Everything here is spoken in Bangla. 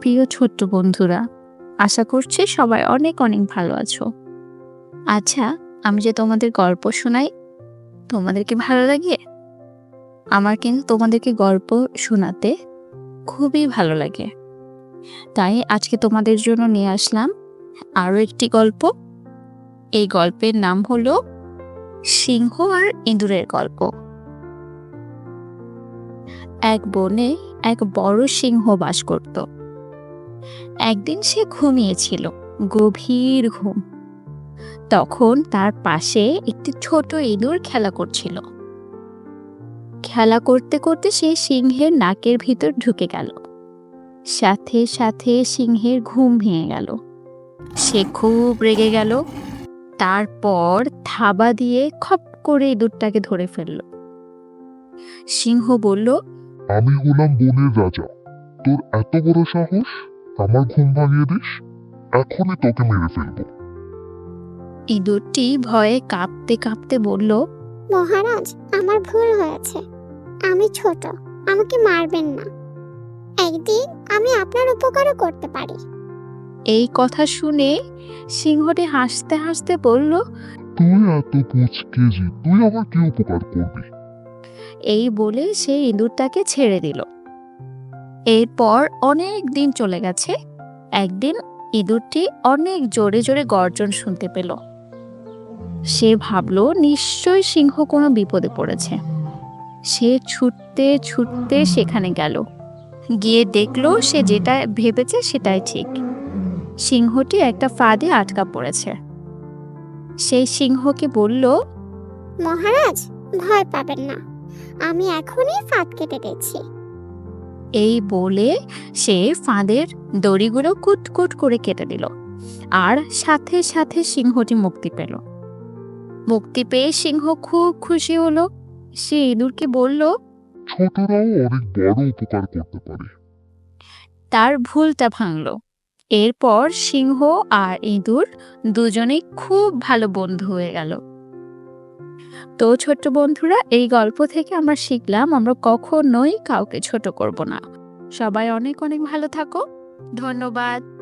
প্রিয় ছোট্ট বন্ধুরা, আশা করছি সবাই অনেক অনেক ভালো আছো। আচ্ছা আমি যে তোমাদের গল্প শোনাই তোমাদের কি ভালো লাগে? আমার কিন্তু তোমাদেরকে গল্প শোনাতে খুবই ভালো লাগে। তাই আজকে তোমাদের জন্য নিয়ে আসলাম আরও একটি গল্প। এই গল্পের নাম হলো সিংহ আর ইঁদুরের গল্প। এক বনে এক বড় সিংহ বাস করত। একদিন সে ঘুমিয়েছিল, গভীর ঘুম। তখন তার পাশে একটি ছোট ইঁদুর খেলা করছিল। খেলা করতে করতে সে সিংহের নাকের ভিতর ঢুকে গেল। সাথে সাথে সিংহের ঘুম ভেঙে গেল। সে খুব রেগে গেল। তারপর থাবা দিয়ে খপ করে ইঁদুরটাকে ধরে ফেলল। সিংহ বলল, আমি হলাম বনের রাজা। তোর এত বড় সাহস? আমার ঘুম ভাঙিয়ে দিস এখনই তোকে মেরে ফেলব। ইঁদুরটি ভয়ে কাঁপতে কাঁপতে বলল মহারাজ আমার ভুল হয়েছে। আমি ছোট আমাকে মারবেন না। একদিন আমি আপনার উপকারও করতে পারি। এই কথা শুনে সিংহটি হাসতে হাসতে বলল তুই এত পুচকেজি তুই আমার কি উপকার করবি? এই বলে সে ইঁদুরটাকে ছেড়ে দিল। এরপর অনেক দিন চলে গেছে। একদিন ইঁদুরটি অনেক জোরে জোরে গর্জন শুনতে পেল। সে ভাবলো, নিশ্চয়ই সিংহ কোনো বিপদে পড়েছে। সে ছুটতে ছুটতে সেখানে গেল। গিয়ে দেখল, সে যেটা ভেবেছে সেটাই ঠিক। সিংহটি একটা ফাঁদে আটকা পড়েছে। সেই সিংহকে বলল, মহারাজ, ভয় পাবেন না। আমি এখনই ফাঁদ কেটে দিচ্ছি। এই বলে সে ফাঁদের দড়িগুলো কুটকুট করে কেটে দিল আর সাথে সাথে সিংহটি মুক্তি পেল। মুক্তি পেয়ে সিংহ খুব খুশি হলো। সে ইঁদুরকে বলল ছোটরাও অনেক বড় উপকার করতে পারে। তার ভুলটা ভাঙল। এরপর সিংহ আর ইঁদুর দুজনেই খুব ভালো বন্ধু হয়ে গেল। তো ছোট্ট বন্ধুরা, এই গল্প থেকে আমরা শিখলাম আমরা কখনোই কাউকে ছোট করব না। সবাই অনেক অনেক ভালো থাকো। ধন্যবাদ।